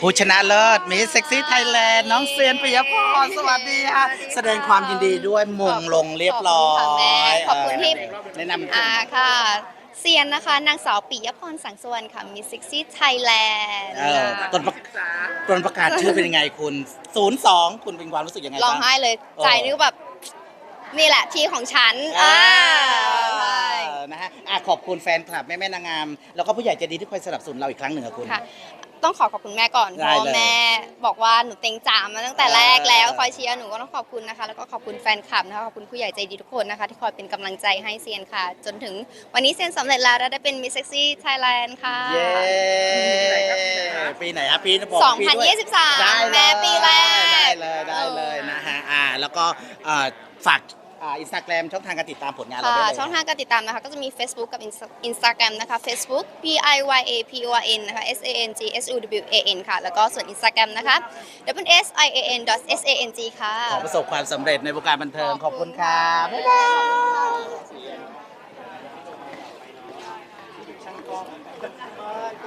ผู้ชนะเลิศมิสเซ็กซี่ไทยแลนด์น้องเซียนปิยพรสวัสดีค่ะ แสดงความยินดีด้วยมงลงเรียบร้อยขอบคุณค่ะแม่ขอบคุณที่เแนะนำอ่าค่ะ เซียนนะคะนางสาวปิยพรสังสวนค่ะมิสซิกซี่ไทยแลนด์เออต้นประต้นประกาศชื่อเป็นยังไงคุณ 02 คุณเป็นความรู้สึกยังไงร้องบ้าง ไห้เลยเออใจนึกแบบ นี่แหละที่ของฉันอ่า อ่าใช่นะฮะอะ ขอบคุณแฟนคลับแม่แม่ๆนางงาม แล้วก็ผู้ใหญ่ใจดีที่คอยสนับสนุนเราอีกครั้งหนึ่งอะคุณ ค่ะ ต้องขอขอบคุณแม่ก่อนเพได้ราะเลยแม่บอกว่าหนูเต็งจามมาตั้งแต่แรกแล้วเออคอยเชียร์หนูก็ต้องขอบคุณนะคะ แล้วก็ขอบคุณแฟนคลับนะคะขอบคุณผู้ใหญ่ใจดีทุกคนนะคะ ที่คอยเป็นกำลังใจให้เซียนค่ะ จนถึงวันนี้เซียนสำเร็จแล้วและได้เป็นมิสเซ็กซี่ไทยแลนด์ค่ะ เย้ปีไหนครับปีบอกปีด้วย2023ได้เลยแม่ปีแรกได้เลยได้เลยเออนะฮะอ่าแล้วก็อ่าฝาก อ่าอินสตาแกรมช่องทางการติดตามผลงานเราค่ะได้เลยช่องทางการติดตามนะคะก็จะมี Facebook กับ Instagram นะคะ Facebook P I Y A P O R N นะคะ S A N G S U W A N ค่ะ แล้วก็ส่วน Instagram นะคะ W S I A N S A N G ค่ะ ขอประสบความสำเร็จในวงการบันเทิงขอบคุณค่ะบ๊ายบาย